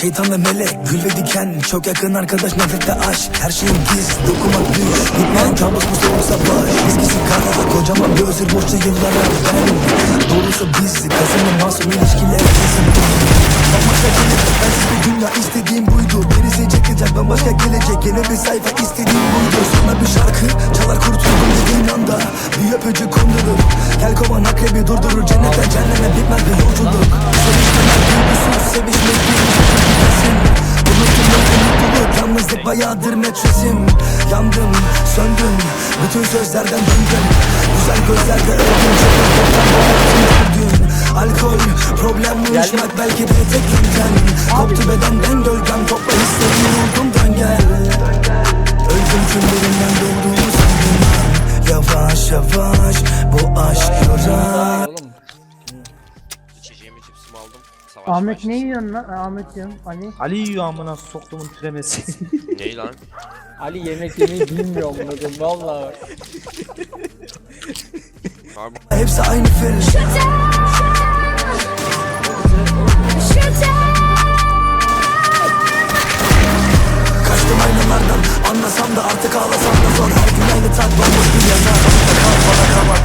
Şeytan ve melek gül ve diken. Çok yakın arkadaş nefrette aşk. Her şeyin giz dokumak düş. Bitmeyen kabus bu soğuk savaş Eskisi kara kocaman bir özür. Borçlu yıllara ben Doğrusu biz kazanın masum ilişkiler kesin Bambaşka gelecek bensiz bir dünya istediğim buydu. Birisi çekecek bambaşka gelecek. Yeni bir sayfa istediğim buydu. Sonra bir şarkı çalar kurtuldum dediğin anda. Bir öpücük kondurur. Gel kovan akrebi durdurur. Cennetten cehenneme bitmez bir yolculuk. Sevişmeler duygusuz sevişmek bir Yalnızlık bayağıdır metresim. Yandım söndüm. Bütün sözlerden döndüm. Güzel gözlerde öldüm. Çekildim gördün Alkol, problem uyuşmak belki de tek yöntem. Koptu bedenden gölgem topla hislerim ruhumdan gel. Öldüm küllerimden doğduğumu sandım Yavaş yavaş. Bu aşk İçeceğimi cipsimi aldım. Savaş Ahmet ne yiyorsun lan? Ha, Ahmet diyorum. Ali. Ali yiyor amına soktumun türemesi. Ney lan? Ali yemek yemeyi bilmiyor amına koyayım valla. Abi Hepsi aynı film Kaçtım aynalardan Anlasam da artık ağlasam da zor Her gün aynı tat bomboş bir yana Kal bana kalma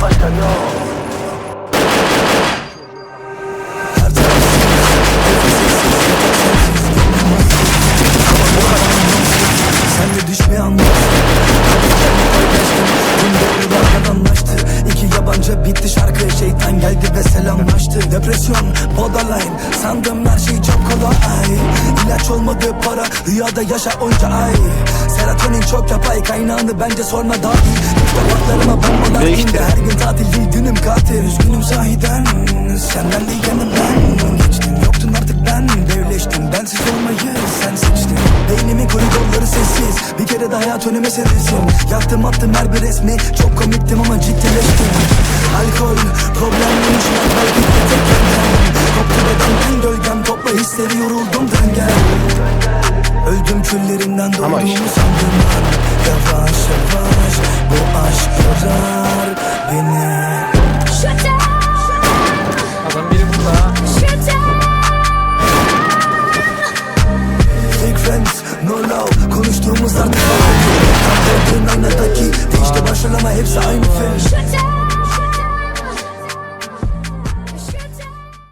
de düşme anlarsın Dün doğrulardan anlaştı. İki yabancı bitti şarkı. Şeytan geldi ve selamlaştı. Depresyon, borderline. Sandım her şey çok kolay. İlaç olmadı para Rüyada yaşa onca ay. Serotonin çok yapay. Kaynağını bence sorma dahi Tabaklarıma bombalar Ve işte. Her gün tatil değil günüm katil. Üzgünüm sahiden. Senden değil yanımdan Devleştim bensiz olmayı sen seçtin. Beynimin koridorları sessiz. Bir kere de hayat önüme serilsin. Yaktım attım her bir resmi. Çok komiktim ama ciddileştim. Alkol problemliymiş ben belki de tek yöntem. Koptu bedenden gölgem. Topla hisleri yoruldum dön gel Öldüm küllerinden doğduğumu sandım ben Yavaş yavaş no love Konuştuğumuz artık var Kandırdığın aynadaki Değişti başrol ama hepsi aynı film